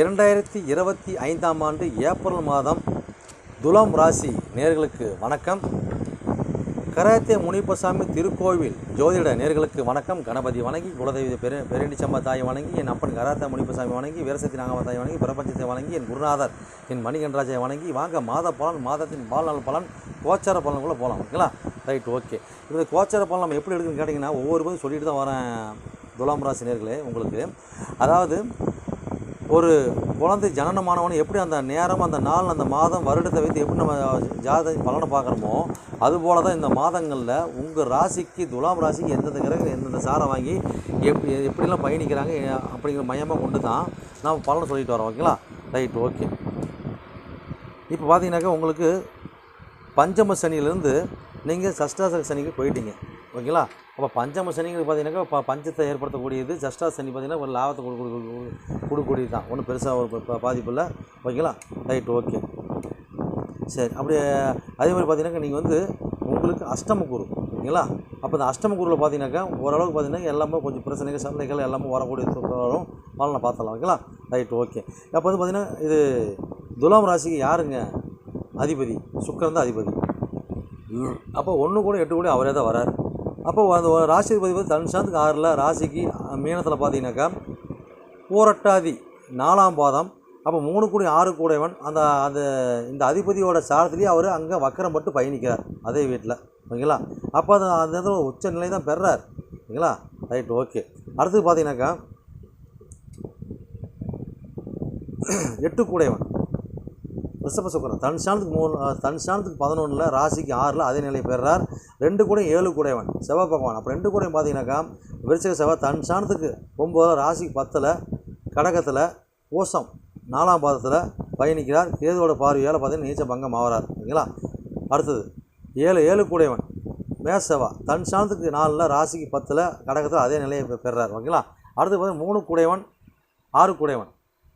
இரண்டாயிரத்தி இருபத்தி ஐந்தாம் ஆண்டு ஏப்ரல் மாதம் துலாம் ராசி நேர்களுக்கு வணக்கம். கராத்தே முனிப்பசாமி திருக்கோவில் ஜோதிட நேர்களுக்கு வணக்கம். கணபதி வணங்கி குலதெய்வ பெரு பெருண்டிச்சம்மா தாயை வணங்கி என் அப்பன் கராத்தே முனிப்பசாமி வணங்கி வீரசக்தி நாகம்மா தாயை வணங்கி பிரபஞ்சத்தை வணங்கி என் குருநாதர் என் மணிகண்டராஜை வணங்கி வாங்க மாத பலன் மாதத்தின் வாழ்நாள் பலன் கோச்சார பலனுக்குள்ளே போகலாம் ஓகேங்களா? Right okay. இப்போ கோச்சார பலன் நம்ம எப்படி எடுக்குன்னு கேட்டிங்கன்னா ஒவ்வொரு போதும் சொல்லிட்டு தான் வரேன் துலாம் ராசி நேர்களே உங்களுக்கு. அதாவது ஒரு குழந்தை ஜனனமானவன் எப்படி அந்த நேரம் அந்த நாள் அந்த மாதம் வருடத்தை வைத்து எப்படி நம்ம ஜாத பலனை பார்க்குறோமோ அதுபோல தான் இந்த மாதங்களில் உங்கள் ராசிக்கு துலாம் ராசிக்கு எந்தெந்த கிரகம் எந்தெந்த சாரை வாங்கி எப்படி எப்படிலாம் பயணிக்கிறாங்க அப்படிங்கிற மையமாக கொண்டு தான் நாம் பலனை சொல்லிட்டு வரோம் ஓகேங்களா? Right okay. இப்போ பார்த்தீங்கன்னாக்கா உங்களுக்கு பஞ்சம சனியிலேருந்து நீங்கள் சஷ்டாசக சனிக்கு போயிட்டீங்க ஓகேங்களா? அப்போ பஞ்சம சனிங்கிறது பார்த்தீங்கன்னாக்கா பஞ்சத்தை ஏற்படுத்தக்கூடியது ஜஸ்டா சனி பார்த்தீங்கன்னா ஒரு லாபத்தை கொடுக்க கொடு- கொடுக்கக்கூடியது தான். ஒன்றும் பெருசாக ஒரு பாதிப்பு இல்லை. ஓகேங்களா? Right okay. சரி அப்படியே அதே மாதிரி பார்த்தீங்கன்னாக்கா நீங்கள் வந்து உங்களுக்கு அஷ்டம குரு ஓகேங்களா? அப்போ இந்த அஷ்டம குருவில் பார்த்தீங்கன்னாக்கா ஓரளவுக்கு பார்த்தீங்கன்னா எல்லாமே கொஞ்சம் பிரச்சனைகள் சந்தைகள் எல்லாமே வரக்கூடிய வரும் பலனை பார்த்தலாம் ஓகேங்களா? Right okay. அப்போ வந்து பார்த்தீங்கன்னா இது துலாம் ராசிக்கு யாருங்க? அதிபதி சுக்கரன் தான் அதிபதி. அப்போ ஒன்று கூட எட்டு கூட அவரே தான் வரார். அப்போ அந்த ஒரு ராசிபதி வந்து தனுஷாந்துக்கு ஆறில் ராசிக்கு மீனத்தில் பார்த்தீங்கன்னாக்கா பூரட்டாதி நாலாம் பாதம். அப்போ மூணு கூடி ஆறு கூடையவன். அந்த அந்த இந்த அதிபதியோட சாரத்திலேயே அவர் அங்கே வக்கரம் பட்டு பயணிக்கிறார். அதே வீட்டில். ஓகேங்களா? அப்போ அது அந்த இடத்துல ஒரு உச்ச நிலை தான் பெறார். ஓகேங்களா? Right okay. அடுத்து பார்த்தீங்கன்னாக்கா எட்டு கூடையவன். ரிஷப சுக்கரன் தன் ஸ்தானத்துக்கு மூணு தன் ஸ்தானத்துக்கு பதினொன்றில் ராசிக்கு ஆறில் அதே நிலை பெறார் ரெண்டு கூட ஏழு கூடையவன் செவ்வாய் பகவான். அப்போ ரெண்டு கூடையும் பார்த்தீங்கன்னாக்கா விருச்சக செவ்வாய் தன் ஸ்தானத்துக்கு ஒம்பது ராசிக்கு பத்தில் கடகத்தில் ஓசம் நாலாம் பாதத்தில் பயணிக்கிறார். கேதுவோட பார்வையால் பார்த்தீங்கன்னா நீச்ச பங்கம் ஆகிறார் ஓகேங்களா அடுத்தது ஏழு ஏழு கூடையவன் மேசவா. தன் ஸ்தானத்துக்கு நாலில் ராசிக்கு பத்தில் கடகத்தில் அதே நிலையை பெ- பெறார் ஓகேங்களா? அடுத்து பார்த்தீங்கன்னா மூணு கூடையவன் ஆறு கூடையவன்.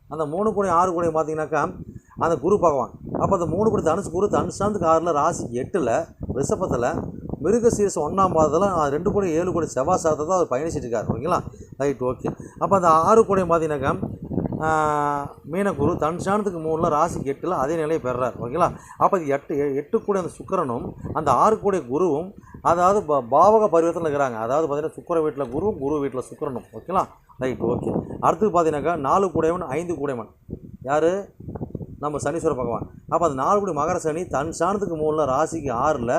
அந்த மூணு கூடையும் ஆறு கூடையும் பார்த்தீங்கன்னாக்கா அந்த குரு பகவான். அப்போ அந்த மூணு கூடை தனுசு குரு தனுஷாந்துக்கு ஆறில் ராசி எட்டில் ரிஷபத்தில் மிருக சீரஸ் ஒன்றாம் பாதத்தில் ரெண்டு கோடி ஏழு கோடி செவ்வாய் சாதத்தை தான் அவர் பயணிச்சிட்டு இருக்கார். ஓகேங்களா? Right okay. அப்போ அந்த ஆறு கோடி பார்த்தீங்கன்னாக்கா ஆஹ், மீனக்குரு தன்ஷானத்துக்கு மூணில் ராசிக்கு எட்டில் அதே நிலையை பெறார். ஓகேங்களா? அப்போ இது எட்டு எட்டு கூட அந்த சுக்கரனும் அந்த ஆறு கூடிய குருவும் அதாவது ப- பாவக பரிவர்த்தனை இருக்கிறாங்க. அதாவது பார்த்தீங்கன்னா சுக்கர வீட்டில் குருவும் குரு வீட்டில் சுக்கிரனும். ஓகேங்களா? Right okay. அடுத்து பார்த்தீங்கன்னாக்கா நாலு கூடையவன் ஐந்து கூடையவன். யார்? நம்ம சனீஸ்வர பகவான். அப்போ அந்த நாலு கோடி மகர சனி தன் சாணத்துக்கு மூணில் ராசிக்கு ஆறில்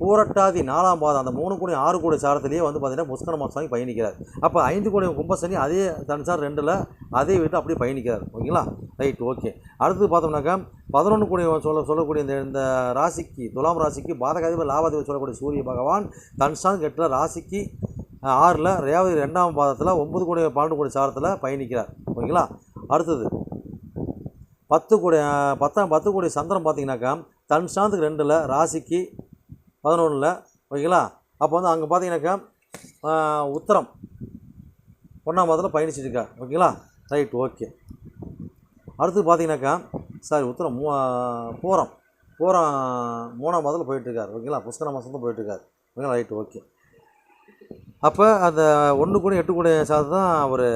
பூரட்டாதி நாலாம் பாதம் அந்த மூணு கோடி ஆறு கோடி சாரத்திலேயே வந்து பார்த்தீங்கன்னா புஷ்கர மாதம் பயணிக்கிறார். அப்போ ஐந்து கோடி கும்பசனி அதே தன்சார் ரெண்டில் அதே வீட்டு அப்படியே பயணிக்கிறார். ஓகேங்களா? Right okay. அடுத்து பார்த்தோம்னாக்கா பதினொன்று கோடி சொல்ல சொல்லக்கூடிய இந்த இந்த ராசிக்கு துலாம் ராசிக்கு பாதகாதிபர் லாபாதிபர் சொல்லக்கூடிய சூரிய பகவான் தன் கெட்டில் ராசிக்கு ஆறில் ரேவதி ரெண்டாம் பாதத்தில் ஒன்பது கோடி பன்னெண்டு கோடி சாரத்தில் பயணிக்கிறார். ஓகேங்களா? அடுத்தது பத்து கோடி பத்தாம் பத்து கோடி சந்திரம் பார்த்தீங்கன்னாக்கா தன் சாந்துக்கு ரெண்டில் ராசிக்கு பதினொன்றில் ஓகேங்களா? அப்போ வந்து அங்கே பார்த்தீங்கன்னாக்கா உத்தரம் ஒன்றாம் மாதத்தில் பயணிச்சிருக்கா ஓகேங்களா? Right okay. அடுத்து பார்த்தீங்கன்னாக்கா சாரி உத்தரம் மூ பூரம். பூரம் மூணாம் மாதத்தில் போயிட்டுருக்கார் ஓகேங்களா? புஷ்கர மாதத்தில் போயிட்டுருக்கார். ஓகேங்களா? Right okay. அப்போ அந்த ஒன்று கூட எட்டு கூட சாதம் தான் அவர்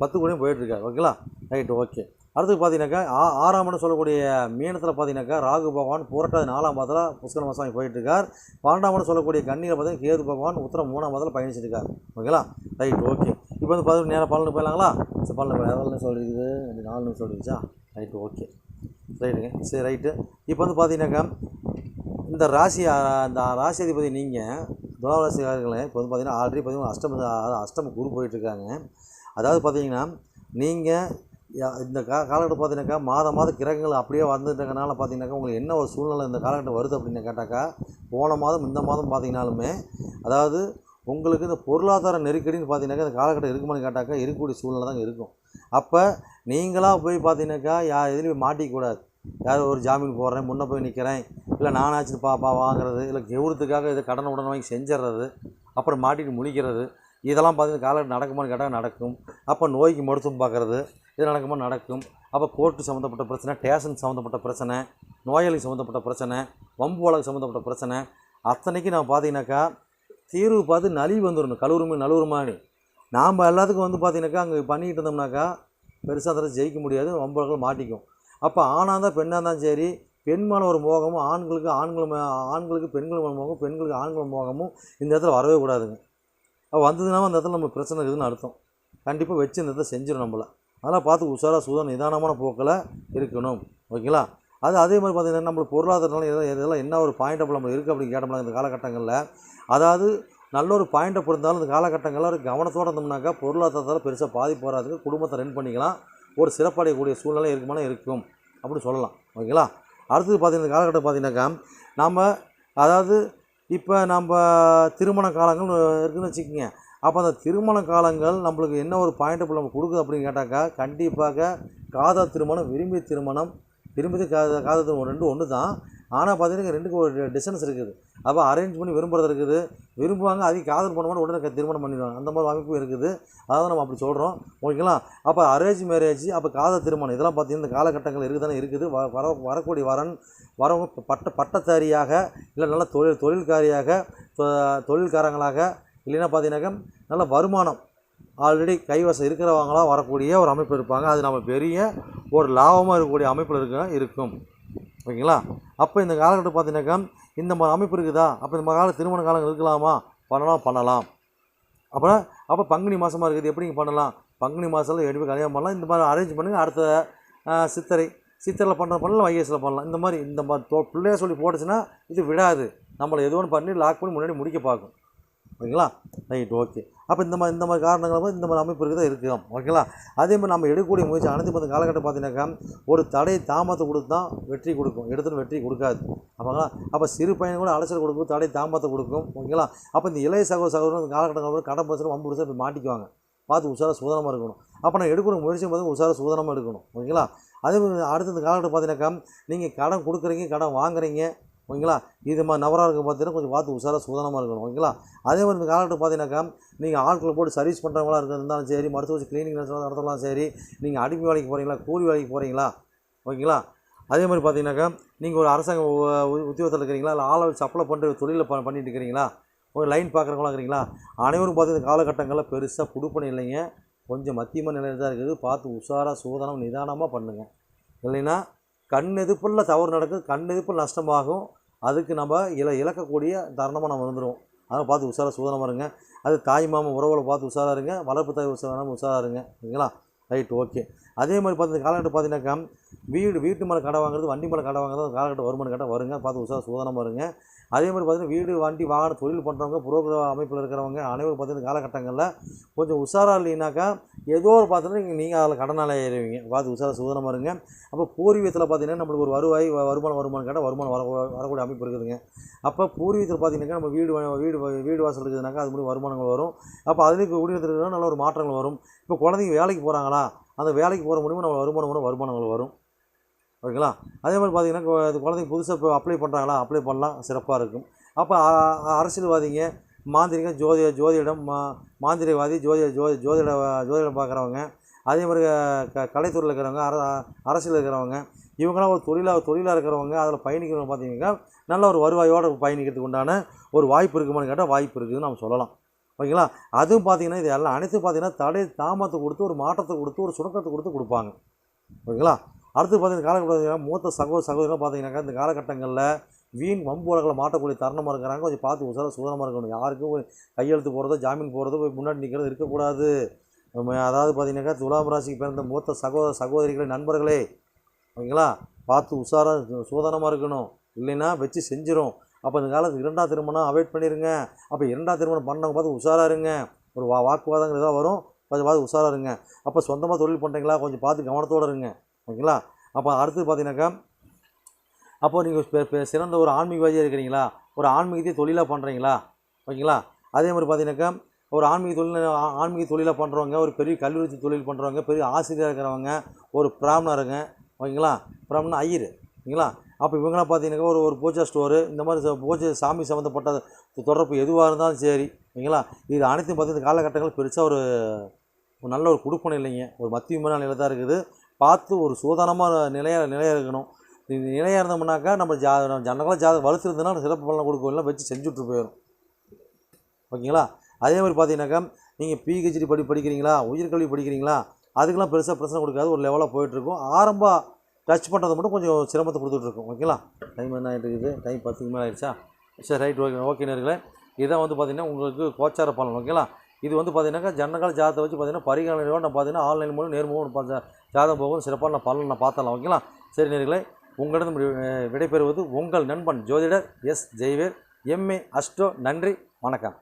பத்து கூடயும் போயிட்டுருக்கார் ஓகேங்களா? Right okay. அடுத்து பார்த்தீங்கன்னாக்கா ஆ ஆறாம்னு சொல்லக்கூடிய மீனத்தில் பார்த்தீங்கன்னாக்கா ராகு பகவான் புரட்டாதி நாலாம் மாதத்தில் புஷ்கர மாதம் போயிட்டுருக்கார். பன்னெண்டாம்னு சொல்லக்கூடிய கண்ணியில் பார்த்தீங்கன்னா கேது பகவான் உத்தரம் மூணாம் மாதத்தில் பயணிச்சிருக்கார். இருக்கார் ஓகேங்களா? Right okay. இப்போ வந்து பதினெட்டு நேரம் பலனு போயிடலாங்களா? சரி பலனு போய் எவ்வளோ நிமிஷம் இருக்குது ரெண்டு நாலு நிமிஷம் சொல்லிடுச்சா ரைட் ஓகே. ரைட்டுங்க. சரி ரைட்டு. இப்போ வந்து பார்த்தீங்கன்னாக்கா இந்த ராசி இந்த ராசி அதிபதி நீங்கள் துளாராசிக்காரர்களே இப்போ வந்து பார்த்தீங்கன்னா ஆல்ரெடி பார்த்தீங்கன்னா அஷ்டம அதாவது அஷ்டம குரு போயிட்டுருக்காங்க. அதாவது பார்த்தீங்கன்னா நீங்கள் இந்த கா காலகட்டம் பார்த்தீங்கன்னாக்கா மாதம் மாதம் கிரகங்கள் அப்படியே வந்துட்டனால பார்த்தீங்கன்னாக்கா உங்களுக்கு என்ன ஒரு சூழ்நிலை இந்த காலகட்டம் வருது அப்படின்னு கேட்டாக்கா போன மாதம் இந்த மாதம் பார்த்தீங்கனாலுமே அதாவது உங்களுக்கு இந்த பொருளாதார நெருக்கடின்னு பார்த்தீங்கன்னாக்கா இந்த காலகட்டம் இருக்குமான்னு கேட்டாக்கா இருக்கக்கூடிய சூழ்நிலை தான் இருக்கும். அப்போ நீங்களாக போய் பார்த்தீங்கன்னாக்கா யா எதுலேயும் மாட்டிக்கூடாது யார் ஒரு ஜாமீன் போடுறேன் முன்னே போய் நிற்கிறேன் இல்லை நானாச்சு பாப்பா வாங்குறது இல்லை கெவுரத்துக்காக இதை கடனை உடனே வாங்கி செஞ்சிடுறது அப்புறம் மாட்டிட்டு முழிக்கிறது இதெல்லாம் பார்த்தீங்கன்னா காலகட்டம் நடக்குமான்னு கேட்டால் நடக்கும். அப்போ நோய்க்கு மருத்துவம் பார்க்குறது இது நடக்குமோ? நடக்கும். அப்போ கோர்ட்டு சம்மந்தப்பட்ட பிரச்சனை டேஷன் சம்மந்தப்பட்ட பிரச்சனை நோயாளி சம்மந்தப்பட்ட பிரச்சனை வம்பு வழக்கு சம்மந்தப்பட்ட பிரச்சனை. அத்தனைக்கு நான் பார்த்தீங்கன்னாக்கா தீர்வு பார்த்து நலிவு வந்துடணும் கழுவுருமே நழுவுருமானி நாம் எல்லாத்துக்கும் வந்து பார்த்தீங்கன்னாக்கா அங்கே பண்ணிக்கிட்டு இருந்தோம்னாக்கா பெருசாக தர ஜெயிக்க முடியாது. வம்புகள் மாட்டிக்கும். அப்போ ஆணாக இருந்தால் பெண்ணாக இருந்தாலும் சரி பெண் மேலே ஒரு மோகமும் ஆண்களுக்கு ஆண்கள் ஆண்களுக்கு பெண்கள் மேலே மோகம் பெண்களுக்கு ஆண்கள் மோகமும் இந்த இடத்துல வரவே கூடாதுங்க. அப்போ வந்ததுனா அந்த இடத்துல நம்ம பிரச்சனை இருக்குதுன்னு அர்த்தம். கண்டிப்பாக வச்சு இந்த இடத்துல செஞ்சிடும் நம்மளை. அதெல்லாம் பார்த்து உஷாராக சுதா நிதானமான போக்கில் இருக்கணும். ஓகேங்களா? அது அதே மாதிரி பார்த்தீங்கன்னா நம்மளுக்கு பொருளாதாரனால எதோ இதெல்லாம் என்ன ஒரு பாயிண்ட் நம்ம இருக்குது அப்படின்னு கேட்டோம்னா இந்த காலகட்டங்களில் அதாவது நல்ல ஒரு பாயிண்ட் அப் இருந்தாலும் இந்த காலகட்டங்களில் ஒரு கவனத்தோடு இருந்தோம்னாக்கா பொருளாதாரத்தால் பெருசாக பாதிப்பு வராதுக்கு குடும்பத்தை ரன் பண்ணிக்கலாம். ஒரு சிறப்படையக்கூடிய சூழ்நிலை இருக்குமானா இருக்கும் அப்படின்னு சொல்லலாம். ஓகேங்களா? அடுத்தது பார்த்தீங்கன்னா இந்த காலகட்டம் பார்த்தீங்கன்னாக்கா நம்ம அதாவது இப்போ நம்ம திருமண காலங்கள் இருக்குதுன்னு வச்சுக்கோங்க. அப்போ அந்த திருமண காலங்கள் நம்மளுக்கு என்ன ஒரு பாயிண்ட் அப் நம்ம கொடுக்குது அப்படின்னு கேட்டாக்கா கண்டிப்பாக காதல் திருமணம் விரும்பிய திருமணம் விரும்பி காத காதல் திருமணம் ரெண்டும் ஒன்று தான் ஆனால் பார்த்தீங்கன்னா ரெண்டுக்கு ஒரு டிஸ்டன்ஸ் இருக்குது. அப்போ அரேஞ்ச் பண்ணி விரும்புறது இருக்குது. விரும்புவாங்க அதிக காதல் போனோம்னா உடனே திருமணம் பண்ணிடுவாங்க. அந்த மாதிரி அமைப்பும் இருக்குது. அதாவது நம்ம அப்படி சொல்கிறோம் ஓகேங்களா? அப்போ அரேஞ்ச் மேரேஜ் அப்போ காதல் திருமணம் இதெல்லாம் பார்த்தீங்கன்னா இந்த காலகட்டங்கள் இருக்குது தானே இருக்குது. வ வர வரக்கூடிய வரன் வரவங்க பட்ட பட்டத்தாரியாக இல்லை நல்ல தொழில் தொழில்காரியாக தொ- தொழில்காரங்களாக இல்லைன்னா பார்த்தீங்கன்னாக்கா நல்ல வருமானம். ஆல்ரெடி கைவசம் இருக்கிறவங்களாம் வரக்கூடிய ஒரு அமைப்பு இருப்பாங்க. அது நம்ம பெரிய ஒரு லாபமாக இருக்கக்கூடிய அமைப்பில் இருக்க இருக்கும். ஓகேங்களா? அப்போ இந்த காலகட்டம் பார்த்தீங்கன்னாக்கா இந்த மாதிரி அமைப்பு இருக்குதா? அப்போ இந்த மாதிரி கால திருமண காலம் இருக்கலாமா? பண்ணலாம் பண்ணலாம். அப்புறம் அப்போ பங்குனி மாதமாக இருக்குது. எப்படிங்க பண்ணலாம்? பங்குனி மாதத்தில் எப்படி கல்யாணம் பண்ணலாம். இந்த மாதிரி அரேஞ்ச் பண்ணுங்கள் அடுத்த ஆ, சித்திரை. சித்திரையில் பண்ணுற பண்ணலாம் வைகேசில் பண்ணலாம். இந்த மாதிரி இந்த மாதிரி தோ பிள்ளைய சொல்லி போட்டுச்சுன்னா இது விடாது. நம்மளை எது ஒன்று பண்ணி லாக் பண்ணி முன்னாடி முடிக்க பார்க்கும். ஓகேங்களா? Right okay. அப்போ இந்த மாதிரி இந்த மாதிரி காரணங்கள் இந்த மாதிரி அமைப்பு இருக்குது இருக்கும் ஓகேங்களா? அதே மாதிரி நம்ம எடுக்கக்கூடிய முயற்சி அனைத்து இந்த காலகட்டம் பார்த்தீங்கன்னாக்கா ஒரு தடை தாமத்தை கொடுத்து தான் வெற்றி கொடுக்கும். எடுத்துன்னு வெற்றி கொடுக்காது. ஆமாங்களா? அப்போ சிறு பையன் கூட அலைச்சல் கொடுக்கும் தடை தாமத்தை கொடுக்கும். ஓகேங்களா? அப்போ இந்த இளைய சகோதர சகோதரன் இந்த காலகட்டங்கள் கடன் பிரச்சனை வம்பு பிரச்சனை மாட்டிக்குவாங்க. பார்த்து உஷாராக சூதனமாக இருக்கணும். அப்போ நான் எடுக்கிற முயற்சி பார்த்து உஷாராக சூதனமாக எடுக்கணும். ஓகேங்களா? அதே மாதிரி அடுத்த இந்த காலகட்டம் பார்த்தீங்கன்னாக்கா நீங்கள் கடன் கொடுக்குறீங்க கடன் வாங்குறீங்க ஓகேங்களா? இது மாதிரி நபராக இருக்க பார்த்தீங்கன்னா கொஞ்சம் பார்த்து உஷாராக சூதனமாக இருக்கணும். ஓகேங்களா? அதே மாதிரி இந்த காலகட்டம் பார்த்தீங்கன்னாக்கா நீங்கள் ஆட்களை போட்டு சர்வீஸ் பண்ணுறவங்களா இருந்தாலும் சரி மருத்துவ வச்சு கிளீனிங் நடத்தலாம் சரி நீங்கள் அடிமை வேலைக்கு போகிறீங்களா கூலி வேலைக்கு போகிறீங்களா ஓகேங்களா? அதே மாதிரி பார்த்தீங்கன்னாக்கா நீங்கள் ஒரு அரசாங்க உத்தியோகத்தில் இருக்கிறீங்களா? இல்லை ஆளை சப்ளை பண்ணுற தொழிலில் ப பண்ணிட்டு இருக்கிறீங்களா? ஒரு லைன் பார்க்குறவங்களா இருக்கிறீங்களா? அனைவரும் பார்த்தீங்கன்னா காலகட்டங்களில் பெருசாக குடுப்பணம் இல்லைங்க. கொஞ்சம் மத்தியமாக நிலையில் தான் இருக்குது. பார்த்து உஷாராக சூதனம் நிதானமாக பண்ணுங்கள் இல்லைன்னா கண் எதிர்ப்பில் தவறு நடக்குது கண் எதிர்ப்பில் நஷ்டமாகும். அதுக்கு நம்ம இல இழக்கக்கூடிய தருணமாக நம்ம வந்துடுவோம் அதை பார்த்து உஷாராக சூதனமாக இருங்க அது தாய் மாமன் உறவுகளை பார்த்து உஷாராக இருங்க. வளர்ப்பு தாய் உஷாராக உஷாராக இருங்க. சரிங்களா? Right okay. அதே மாதிரி பார்த்து காலகட்டம் பார்த்தீங்கன்னாக்கா வீடு வீட்டு மேலே கடை வாங்குறது வண்டி மேலே கடை வாங்குறது அந்த காலகட்டம் வருமானம் கேட்டால் வருங்க. பார்த்து உஷாராக சூதனமாக இருங்க அதே மாதிரி பார்த்தீங்கன்னா வீடு வண்டி வாகன தொழில் பண்ணுறவங்க புரோகிர அமைப்பில் இருக்கிறவங்க அனைவரும் பார்த்தீங்கன்னா காலகட்டங்களில் கொஞ்சம் உஷாராக இல்லைனாக்கா ஏதோ ஒரு பார்த்தீங்கன்னா நீங்கள் அதில் கடனால ஏறுவீங்க. பார்த்து உஷாராக சூதனமாக இருங்க அப்போ பூர்வீகத்தில் பார்த்தீங்கன்னா நம்மளுக்கு ஒரு வருவாய் வருமானம் வருமானம் கேட்டால் வருமானம் வர வரக்கூடிய அமைப்பு இருக்குதுங்க. அப்போ பூர்வீகத்தில் பார்த்தீங்கன்னாக்கா நம்ம வீடு வீடு வீடு வாசல் இருக்குதுனாக்கா அது மாதிரி வருமானங்கள் வரும். அப்போ அதுலேயும் குடியிருக்கிறதுனால நல்ல ஒரு மாற்றங்கள் வரும். இப்போ குழந்தைங்க வேலைக்கு போகிறாங்களா அந்த வேலைக்கு போகிற மூலியமாக நம்ம வருமானம் கூட வருமானங்கள் வரும். ஓகேங்களா? அதே மாதிரி பார்த்திங்கன்னா அது குழந்தைங்க புதுசாக இப்போ அப்ளை பண்ணுறாங்களா அப்ளை பண்ணலாம். சிறப்பாக இருக்கும். அப்போ அரசியல்வாதிங்க மாந்திரிகம் ஜோதி ஜோதிடம் மா மாந்திரிகவாதி ஜோதி ஜோதி ஜோதிட ஜோதிடம் பார்க்குறவங்க அதே மாதிரி க கலைத்துறையில் இருக்கிறவங்க அர அரசியல் இருக்கிறவங்க இவங்களாம் ஒரு தொழிலாக தொழிலாக இருக்கிறவங்க அதில் பயணிக்கிறவங்க பார்த்தீங்கன்னா நல்ல ஒரு வருவாயோடு பயணிக்கிறதுக்கு உண்டான ஒரு வாய்ப்பு இருக்குமான்னு கேட்டால் வாய்ப்பு இருக்குதுன்னு நம்ம சொல்லலாம். ஓகேங்களா? அதுவும் பார்த்தீங்கன்னா இது எல்லாம் அனைத்தும் பார்த்தீங்கன்னா தடை தாமத்தை கொடுத்து ஒரு மாற்றத்தை கொடுத்து ஒரு சுணக்கத்தை கொடுத்து கொடுப்பாங்க. ஓகேங்களா? அடுத்து பார்த்தீங்கன்னா காலகட்டம் மூத்த சகோதர சகோதரர்கள் பார்த்தீங்கன்னாக்கா இந்த காலகட்டங்களில் வீண் வம்புலகளை மாட்டக்கூடிய தருணமாக இருக்கிறாங்க. கொஞ்சம் பார்த்து உசார சுதனமாக இருக்கணும். யாருக்கும் கையெழுத்து போகிறதோ ஜாமீன் போகிறதோ போய் முன்னாடி நிற்கிறது இருக்கக்கூடாது. அதாவது பார்த்தீங்கன்னாக்கா துலாம் ராசிக்கு பிறந்த மூத்த சகோதர சகோதரிகளே நண்பர்களே ஓகேங்களா? பார்த்து உஷாராக சோதனமாக இருக்கணும். இல்லைன்னா வச்சு செஞ்சிடும் அப்போ இந்த காலத்து இரண்டாம் திருமணம் அவாய்ட் பண்ணிடுங்க அப்போ இரண்டாம் திருமணம் பண்ணவங்க பார்த்து உஷாராக இருங்க. ஒரு வா வாக்குவாதங்கள் ஏதாவது வரும் கொஞ்சம் பார்த்து உஷாராக இருங்க. அப்போ சொந்தமாக தொழில் பண்ணுறீங்களா கொஞ்சம் பார்த்து கவனத்தோடு இருங்க. ஓகேங்களா? அப்போ அடுத்து பார்த்தீங்கன்னாக்கா அப்போ நீங்கள் சிறந்த ஒரு ஆன்மீகவாதியாக இருக்கிறீங்களா? ஒரு ஆன்மீகத்தை தொழிலாக பண்ணுறீங்களா ஓகேங்களா? அதே மாதிரி பார்த்தீங்கன்னாக்கா ஒரு ஆன்மீக தொழில் ஆ- ஆன்மீக தொழிலாக பண்ணுறவங்க ஒரு பெரிய கல்லூரி தொழில் பண்ணுறவங்க பெரிய ஆசிரியராக இருக்கிறவங்க ஒரு பிராமணருங்க. ஓகேங்களா? பிராமணன் ஐயர். ஓகேங்களா? அப்போ இவங்களாம் பார்த்தீங்கன்னா ஒரு ஒரு பூஜா ஸ்டோரு இந்த மாதிரி பூஜை சாமி சம்மந்தப்பட்ட தொடர்பு எதுவாக இருந்தாலும் சரி ஓகேங்களா இது அனைத்தும் பார்த்தீங்கன்னா இந்த காலகட்டங்கள் பெருசாக ஒரு நல்ல ஒரு கொடுப்பணம் இல்லைங்க. ஒரு மத்தியமான நிலை தான் இருக்குது. பார்த்து ஒரு சூதானமாக நிலையாக நிலையாக இருக்கணும். இது நிலையாக இருந்தோம்னாக்கா நம்ம ஜா நம்ம ஜனங்களாக ஜாத வலுத்துருந்ததுன்னா சிறப்பு பலன் கொடுக்கலாம் வச்சு செஞ்சுட்டு போயிடும் ஓகேங்களா? அதே மாதிரி பார்த்தீங்கன்னாக்கா நீங்கள் பிஹெச்டி படி படிக்கிறீங்களா? உயர்கல்வி படிக்கிறீங்களா? அதுக்கெல்லாம் பெருசாக பிரச்சனை கொடுக்காது. ஒரு லெவலாக போயிட்டுருக்கும் ஆரம்ப டச் பண்ணுறது மட்டும் கொஞ்சம் சிரமத்தை கொடுத்துட்ருக்கோம். ஓகேங்களா? டைம் என்ன ஆகிட்டு இருக்குது டைம் பத்துக்கு மேலே ஆகிடுச்சா சரி ரைட் ஓகே ஓகே நேர்களே. இதான் வந்து பார்த்திங்கன்னா உங்களுக்கு கோச்சார பலன் ஓகேங்களா? இது வந்து பார்த்தீங்கன்னாக்கா ஜன்னகால ஜாதத்தை வச்சு பார்த்தீங்கன்னா பரிகாரம் நான் பார்த்தீங்கன்னா ஆன்லைன் மூலம் நேர்முகம் பார்த்த ஜாதகம் போகும். சிறப்பான பலன் நான் பார்த்தலாம் ஓகேங்களா? சரி நேர்களே உங்களிடம் விடைபெறுவது உங்கள் நண்பன் ஜோதிடர் எஸ். ஜெய்வேர் எம்ஏ அஸ்டோ நன்றி வணக்கம்.